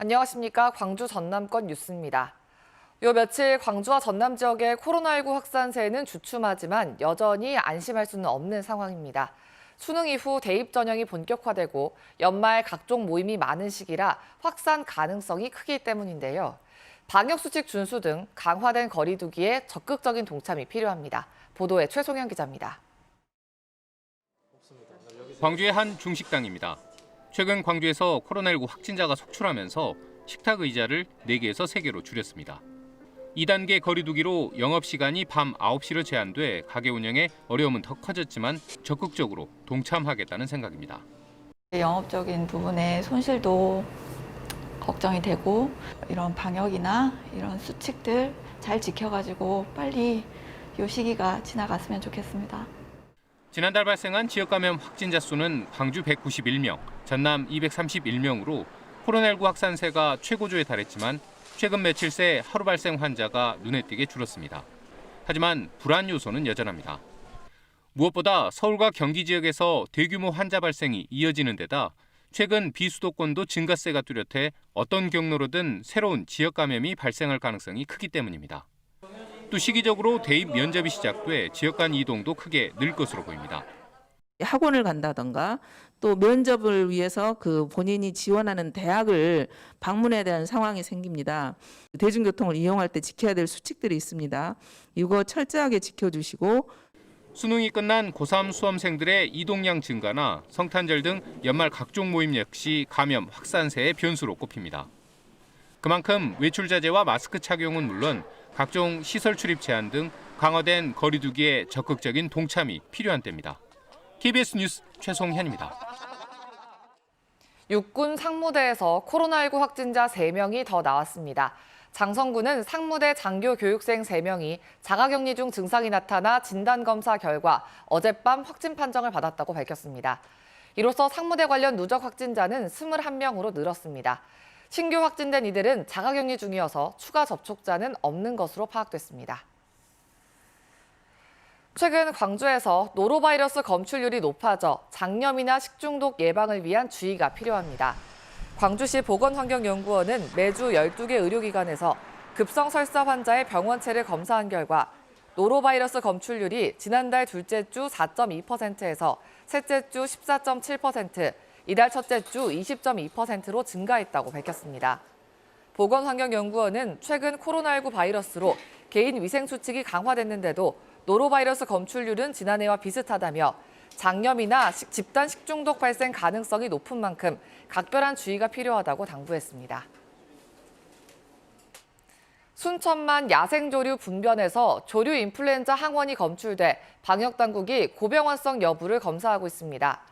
안녕하십니까. 광주 전남권 뉴스입니다. 요 며칠 광주와 전남 지역의 코로나19 확산세는 주춤하지만 여전히 안심할 수는 없는 상황입니다. 수능 이후 대입 전형이 본격화되고 연말 각종 모임이 많은 시기라 확산 가능성이 크기 때문인데요. 방역 수칙 준수 등 강화된 거리두기에 적극적인 동참이 필요합니다. 보도에 최송현 기자입니다. 광주의 한 중식당입니다. 최근 광주에서 코로나19 확진자가 속출하면서 식탁 의자를 4개에서 3개로 줄였습니다. 2단계 거리두기로 영업시간이 밤 9시로 제한돼 가게 운영에 어려움은 더 커졌지만 적극적으로 동참하겠다는 생각입니다. 영업적인 부분에 손실도 걱정이 되고 이런 방역이나 이런 수칙들 잘 지켜가지고 빨리 이 시기가 지나갔으면 좋겠습니다. 지난달 발생한 지역 감염 확진자 수는 광주 191명, 전남 231명으로 코로나19 확산세가 최고조에 달했지만 최근 며칠 새 하루 발생 환자가 눈에 띄게 줄었습니다. 하지만 불안 요소는 여전합니다. 무엇보다 서울과 경기 지역에서 대규모 환자 발생이 이어지는 데다 최근 비수도권도 증가세가 뚜렷해 어떤 경로로든 새로운 지역 감염이 발생할 가능성이 크기 때문입니다. 또 시기적으로 대입 면접이 시작돼 지역 간 이동도 크게 늘 것으로 보입니다. 학원을 간다던가 또 면접을 위해서 그 본인이 지원하는 대학을 방문해야 되는 상황이 생깁니다. 대중교통을 이용할 때 지켜야 될 수칙들이 있습니다. 이거 철저하게 지켜주시고 수능이 끝난 고3 수험생들의 이동량 증가나 성탄절 등 연말 각종 모임 역시 감염 확산세의 변수로 꼽힙니다. 그만큼 외출 자제와 마스크 착용은 물론 각종 시설 출입 제한 등 강화된 거리두기에 적극적인 동참이 필요한 때입니다. KBS 뉴스 최송현입니다. 육군 상무대에서 코로나19 확진자 3명이 더 나왔습니다. 장성군은 상무대 장교 교육생 3명이 자가격리 중 증상이 나타나 진단검사 결과 어젯밤 확진 판정을 받았다고 밝혔습니다. 이로써 상무대 관련 누적 확진자는 21명으로 늘었습니다. 신규 확진된 이들은 자가격리 중이어서 추가 접촉자는 없는 것으로 파악됐습니다. 최근 광주에서 노로바이러스 검출률이 높아져 장염이나 식중독 예방을 위한 주의가 필요합니다. 광주시 보건환경연구원은 매주 12개 의료기관에서 급성 설사 환자의 병원체를 검사한 결과 노로바이러스 검출률이 지난달 둘째 주 4.2%에서 셋째 주 14.7%, 이달 첫째 주 20.2%로 증가했다고 밝혔습니다. 보건환경연구원은 최근 코로나19 바이러스로 개인 위생 수칙이 강화됐는데도 노로바이러스 검출률은 지난해와 비슷하다며 장염이나 식- 집단 식중독 발생 가능성이 높은 만큼 각별한 주의가 필요하다고 당부했습니다. 순천만 야생조류 분변에서 조류 인플루엔자 항원이 검출돼 방역당국이 고병환성 여부를 검사하고 있습니다.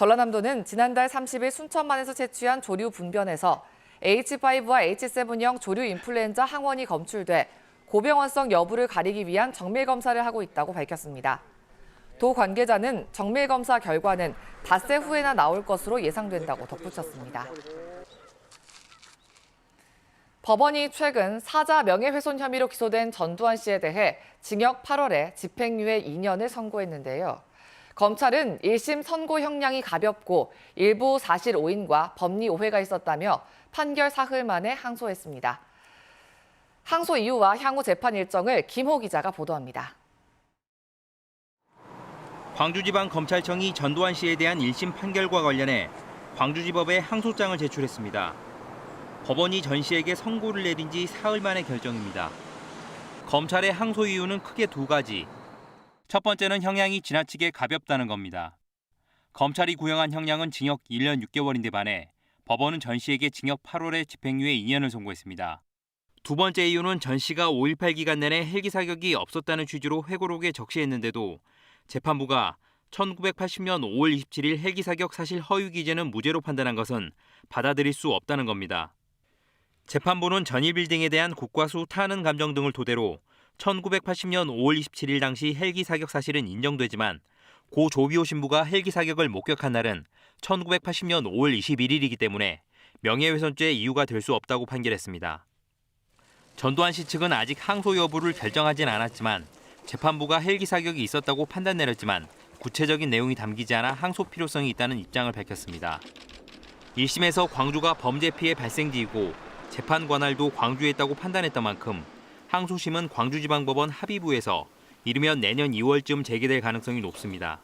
전라남도는 지난달 30일 순천만에서 채취한 조류 분변에서 H5와 H7형 조류 인플루엔자 항원이 검출돼 고병환성 여부를 가리기 위한 정밀 검사를 하고 있다고 밝혔습니다. 도 관계자는 정밀 검사 결과는 닷새 후에나 나올 것으로 예상된다고 덧붙였습니다. 법원이 최근 사자 명예훼손 혐의로 기소된 전두환 씨에 대해 징역 8월에 집행유예 2년을 선고했는데요. 검찰은 1심 선고 형량이 가볍고 일부 사실 오인과 법리 오해가 있었다며 판결 사흘 만에 항소했습니다. 항소 이유와 향후 재판 일정을 김호 기자가 보도합니다. 광주지방검찰청이 전두환 씨에 대한 1심 판결과 관련해 광주지법에 항소장을 제출했습니다. 법원이 전 씨에게 선고를 내린 지 사흘 만의 결정입니다. 검찰의 항소 이유는 크게 두 가지. 첫 번째는 형량이 지나치게 가볍다는 겁니다. 검찰이 구형한 형량은 징역 1년 6개월인데 반해 법원은 전 씨에게 징역 8월에 집행유예 2년을 선고했습니다. 두 번째 이유는 전 씨가 5.18 기간 내내 헬기 사격이 없었다는 취지로 회고록에 적시했는데도 재판부가 1980년 5월 27일 헬기 사격 사실 허위 기재는 무죄로 판단한 것은 받아들일 수 없다는 겁니다. 재판부는 전일 빌딩에 대한 국과수 타는 감정 등을 토대로 1980년 5월 27일 당시 헬기 사격 사실은 인정되지만 고 조비오 신부가 헬기 사격을 목격한 날은 1980년 5월 21일이기 때문에 명예훼손죄 이유가 될 수 없다고 판결했습니다. 전두환 씨 측은 아직 항소 여부를 결정하진 않았지만 재판부가 헬기 사격이 있었다고 판단 내렸지만 구체적인 내용이 담기지 않아 항소 필요성이 있다는 입장을 밝혔습니다. 1심에서 광주가 범죄 피해 발생지이고 재판 관할도 광주에 있다고 판단했던 만큼 항소심은 광주지방법원 합의부에서 이르면 내년 2월쯤 재개될 가능성이 높습니다.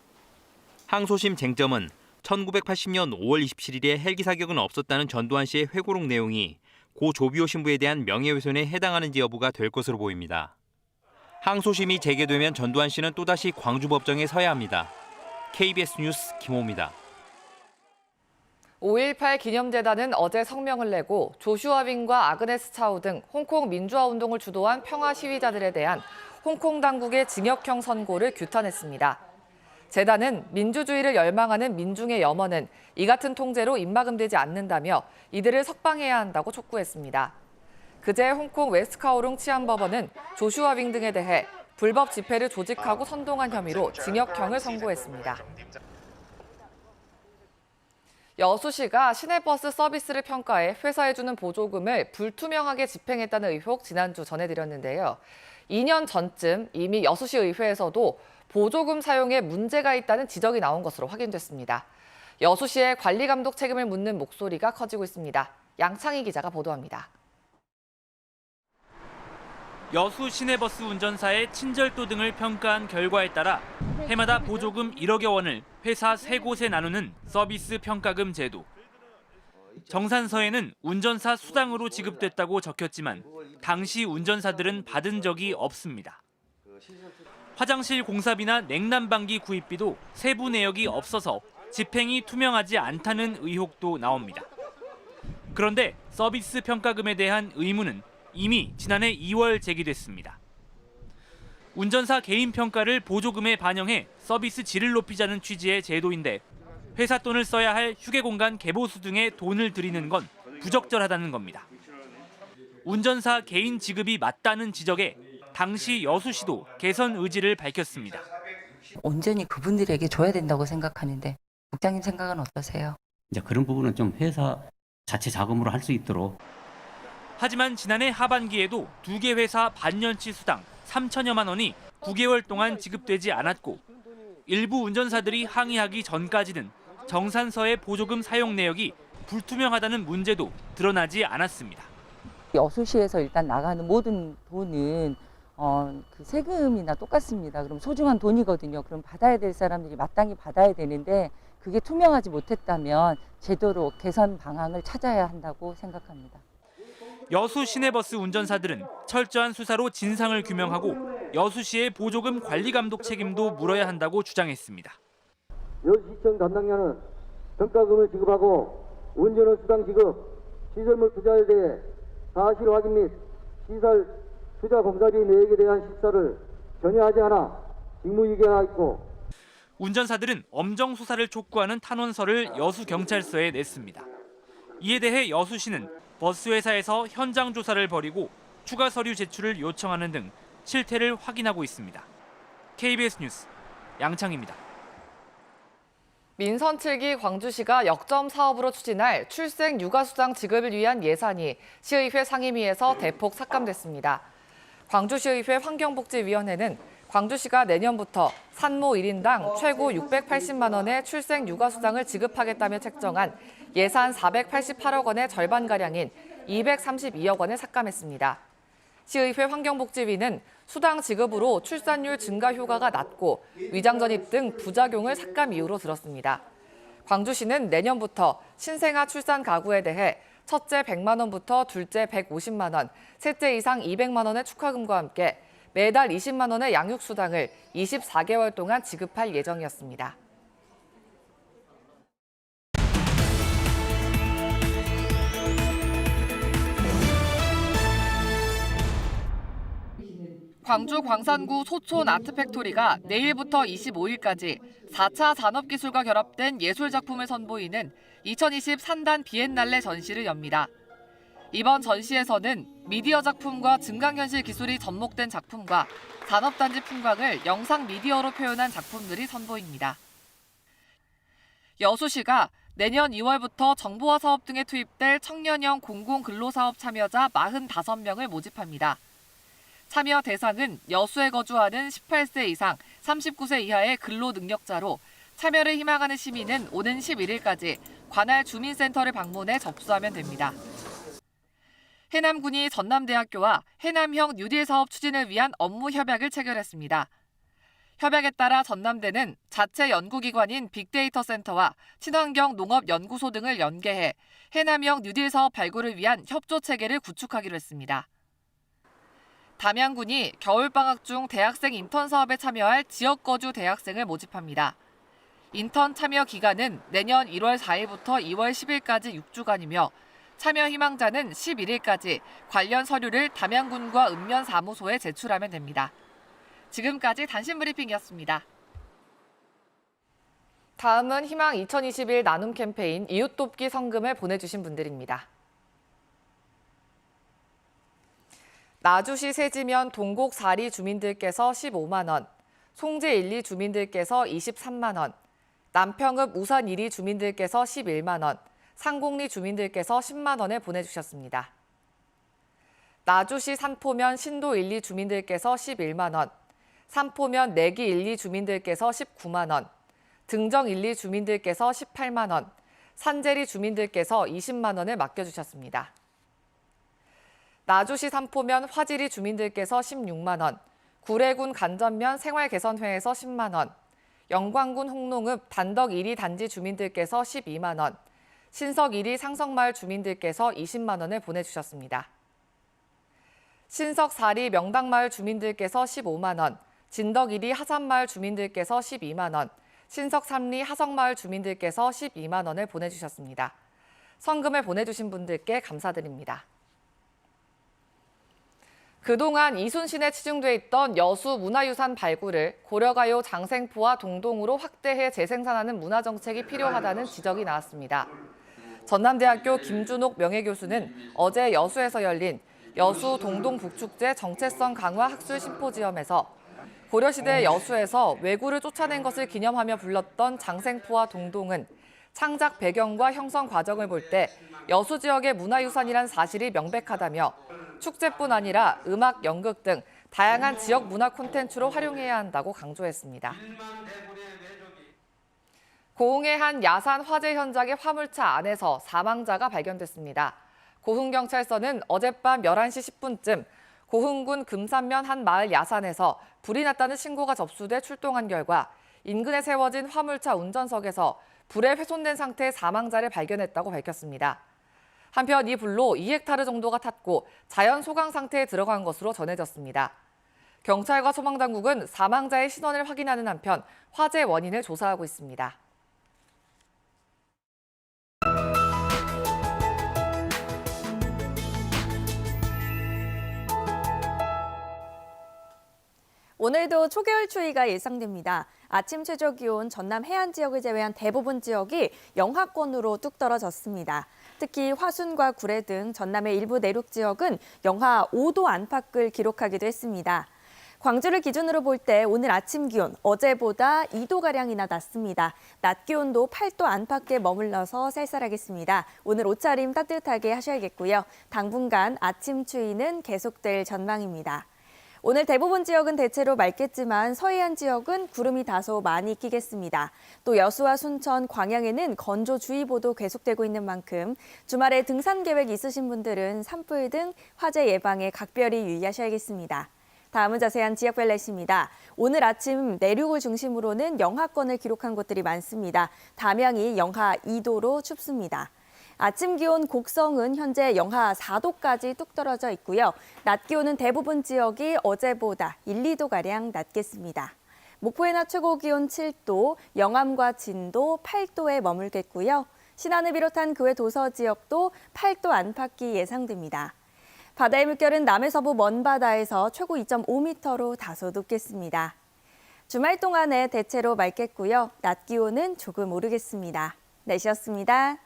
항소심 쟁점은 1980년 5월 27일에 헬기 사격은 없었다는 전두환 씨의 회고록 내용이 고 조비오 신부에 대한 명예훼손에 해당하는지 여부가 될 것으로 보입니다. 항소심이 재개되면 전두환 씨는 또다시 광주법정에 서야 합니다. KBS 뉴스 김호입니다. 5.18 기념재단은 어제 성명을 내고 조슈아 빈과 아그네스 차우 등 홍콩 민주화 운동을 주도한 평화 시위자들에 대한 홍콩 당국의 징역형 선고를 규탄했습니다. 재단은 민주주의를 열망하는 민중의 염원은 이 같은 통제로 입막음되지 않는다며 이들을 석방해야 한다고 촉구했습니다. 그제 홍콩 웨스트카오룽 치안법원은 조슈아 빙 등에 대해 불법 집회를 조직하고 선동한 혐의로 징역형을 선고했습니다. 여수시가 시내버스 서비스를 평가해 회사에 주는 보조금을 불투명하게 집행했다는 의혹 지난주 전해드렸는데요. 2년 전쯤 이미 여수시 의회에서도 보조금 사용에 문제가 있다는 지적이 나온 것으로 확인됐습니다. 여수시의 관리 감독 책임을 묻는 목소리가 커지고 있습니다. 양창희 기자가 보도합니다. 여수 시내버스 운전사의 친절도 등을 평가한 결과에 따라 해마다 보조금 1억여 원을 회사 세 곳에 나누는 서비스 평가금 제도. 정산서에는 운전사 수당으로 지급됐다고 적혔지만 당시 운전사들은 받은 적이 없습니다. 화장실 공사비나 냉난방기 구입비도 세부 내역이 없어서 집행이 투명하지 않다는 의혹도 나옵니다. 그런데 서비스 평가금에 대한 의무는 이미 지난해 2월 제기됐습니다. 운전사 개인 평가를 보조금에 반영해 서비스 질을 높이자는 취지의 제도인데 회사 돈을 써야 할 휴게 공간 개보수 등에 돈을 들이는 건 부적절하다는 겁니다. 운전사 개인 지급이 맞다는 지적에 당시 여수시도 개선 의지를 밝혔습니다. 온전히 그분들에게 줘야 된다고 생각하는데 국장님 생각은 어떠세요? 이제 그런 부분은 좀 회사 자체 자금으로 할 수 있도록 하지만 지난해 하반기에도 두 개 회사 반년치 수당 3천여만 원이 9개월 동안 지급되지 않았고 일부 운전사들이 항의하기 전까지는 정산서의 보조금 사용 내역이 불투명하다는 문제도 드러나지 않았습니다. 여수시에서 일단 나가는 모든 돈은 어, 그 세금이나 똑같습니다. 그럼 소중한 돈이거든요. 그럼 받아야 될 사람들이 마땅히 받아야 되는데 그게 투명하지 못했다면 제도로 개선 방향을 찾아야 한다고 생각합니다. 여수 시내버스 운전사들은 철저한 수사로 진상을 규명하고 여수시의 보조금 관리 감독 책임도 물어야 한다고 주장했습니다. 여수시청 담당자는 평가금을 지급하고 운전원 수당 지급, 시설물 투자에 대해 사실 확인 및 시설 투자 공사비 내역에 대한 식사를 전혀 하지 않아 직무유기하였고 운전사들은 엄정 수사를 촉구하는 탄원서를 여수 경찰서에 냈습니다. 이에 대해 여수시는 버스 회사에서 현장 조사를 벌이고 추가 서류 제출을 요청하는 등 실태를 확인하고 있습니다. KBS 뉴스 양창입니다. 민선 7기 광주시가 역점 사업으로 추진할 출생 육아수당 지급을 위한 예산이 시의회 상임위에서 대폭 삭감됐습니다. 광주시의회 환경복지위원회는 광주시가 내년부터 산모 1인당 최고 680만 원의 출생 육아수당을 지급하겠다며 책정한 예산 488억 원의 절반가량인 232억 원을 삭감했습니다. 시의회 환경복지위는 수당 지급으로 출산율 증가 효과가 낮고 위장 전입 등 부작용을 삭감 이유로 들었습니다. 광주시는 내년부터 신생아 출산 가구에 대해 첫째 100만 원부터 둘째 150만 원, 셋째 이상 200만 원의 축하금과 함께 매달 20만 원의 양육 수당을 24개월 동안 지급할 예정이었습니다. 광주 광산구 소촌 아트팩토리가 내일부터 25일까지 4차 산업기술과 결합된 예술작품을 선보이는 2020 산단 비엔날레 전시를 엽니다. 이번 전시에서는 미디어 작품과 증강현실 기술이 접목된 작품과 산업단지 풍광을 영상 미디어로 표현한 작품들이 선보입니다. 여수시가 내년 2월부터 정보화 사업 등에 투입될 청년형 공공근로사업 참여자 45명을 모집합니다. 참여 대상은 여수에 거주하는 18세 이상 39세 이하의 근로 능력자로 참여를 희망하는 시민은 오는 11일까지 관할 주민센터를 방문해 접수하면 됩니다. 해남군이 전남대학교와 해남형 뉴딜 사업 추진을 위한 업무 협약을 체결했습니다. 협약에 따라 전남대는 자체 연구기관인 빅데이터 센터와 친환경 농업 연구소 등을 연계해 해남형 뉴딜 사업 발굴을 위한 협조 체계를 구축하기로 했습니다. 담양군이 겨울방학 중 대학생 인턴 사업에 참여할 지역 거주 대학생을 모집합니다. 인턴 참여 기간은 내년 1월 4일부터 2월 10일까지 6주간이며 참여 희망자는 11일까지 관련 서류를 담양군과 읍면 사무소에 제출하면 됩니다. 지금까지 단신 브리핑이었습니다. 다음은 희망 2021 나눔 캠페인 이웃 돕기 성금을 보내주신 분들입니다. 나주시 세지면 동곡 4리 주민들께서 15만 원, 송제 1, 2 주민들께서 23만 원, 남평읍 우선 1리 주민들께서 11만 원, 상곡리 주민들께서 10만 원을 보내주셨습니다. 나주시 산포면 신도 1, 2 주민들께서 11만 원, 산포면 내기 1, 2 주민들께서 19만 원, 등정 1, 2 주민들께서 18만 원, 산제리 주민들께서 20만 원을 맡겨주셨습니다. 나주시 삼포면 화지리 주민들께서 16만 원, 구례군 간전면 생활개선회에서 10만 원, 영광군 홍농읍 단덕 1리 단지 주민들께서 12만 원, 신석 1리 상성마을 주민들께서 20만 원을 보내주셨습니다. 신석 4리 명당마을 주민들께서 15만 원, 진덕 1리 하산마을 주민들께서 12만 원, 신석 3리 하성마을 주민들께서 12만 원을 보내주셨습니다. 성금을 보내주신 분들께 감사드립니다. 그동안 이순신에 치중돼 있던 여수 문화유산 발굴을 고려가요 장생포와 동동으로 확대해 재생산하는 문화정책이 필요하다는 지적이 나왔습니다. 전남대학교 김준옥 명예교수는 어제 여수에서 열린 여수 동동북축제 정체성 강화 학술 심포지엄에서 고려시대 여수에서 왜구를 쫓아낸 것을 기념하며 불렀던 장생포와 동동은 창작 배경과 형성 과정을 볼 때 여수 지역의 문화유산이란 사실이 명백하다며 축제뿐 아니라 음악, 연극 등 다양한 지역 문화 콘텐츠로 활용해야 한다고 강조했습니다. 고흥의 한 야산 화재 현장의 화물차 안에서 사망자가 발견됐습니다. 고흥경찰서는 어젯밤 11시 10분쯤 고흥군 금산면 한 마을 야산에서 불이 났다는 신고가 접수돼 출동한 결과 인근에 세워진 화물차 운전석에서 불에 훼손된 상태의 사망자를 발견했다고 밝혔습니다. 한편 이 불로 2헥타르 정도가 탔고 자연 소강 상태에 들어간 것으로 전해졌습니다. 경찰과 소방당국은 사망자의 신원을 확인하는 한편 화재 원인을 조사하고 있습니다. 오늘도 초겨울 추위가 예상됩니다. 아침 최저 기온 전남 해안 지역을 제외한 대부분 지역이 영하권으로 뚝 떨어졌습니다. 특히 화순과 구례 등 전남의 일부 내륙 지역은 영하 5도 안팎을 기록하기도 했습니다. 광주를 기준으로 볼 때 오늘 아침 기온 어제보다 2도가량이나 낮습니다. 낮 기온도 8도 안팎에 머물러서 쌀쌀하겠습니다. 오늘 옷차림 따뜻하게 하셔야겠고요. 당분간 아침 추위는 계속될 전망입니다. 오늘 대부분 지역은 대체로 맑겠지만 서해안 지역은 구름이 다소 많이 끼겠습니다. 또 여수와 순천, 광양에는 건조주의보도 계속되고 있는 만큼 주말에 등산 계획 있으신 분들은 산불 등 화재 예방에 각별히 유의하셔야겠습니다. 다음은 자세한 지역별 날씨입니다. 오늘 아침 내륙을 중심으로는 영하권을 기록한 곳들이 많습니다. 담양이 영하 2도로 춥습니다. 아침 기온 곡성은 현재 영하 4도까지 뚝 떨어져 있고요. 낮 기온은 대부분 지역이 어제보다 1, 2도가량 낮겠습니다. 목포의 낮 최고 기온 7도, 영암과 진도 8도에 머물겠고요. 신안을 비롯한 그 외 도서 지역도 8도 안팎이 예상됩니다. 바다의 물결은 남해서부 먼바다에서 최고 2.5m로 다소 높겠습니다. 주말 동안에 대체로 맑겠고요. 낮 기온은 조금 오르겠습니다. 날씨였습니다.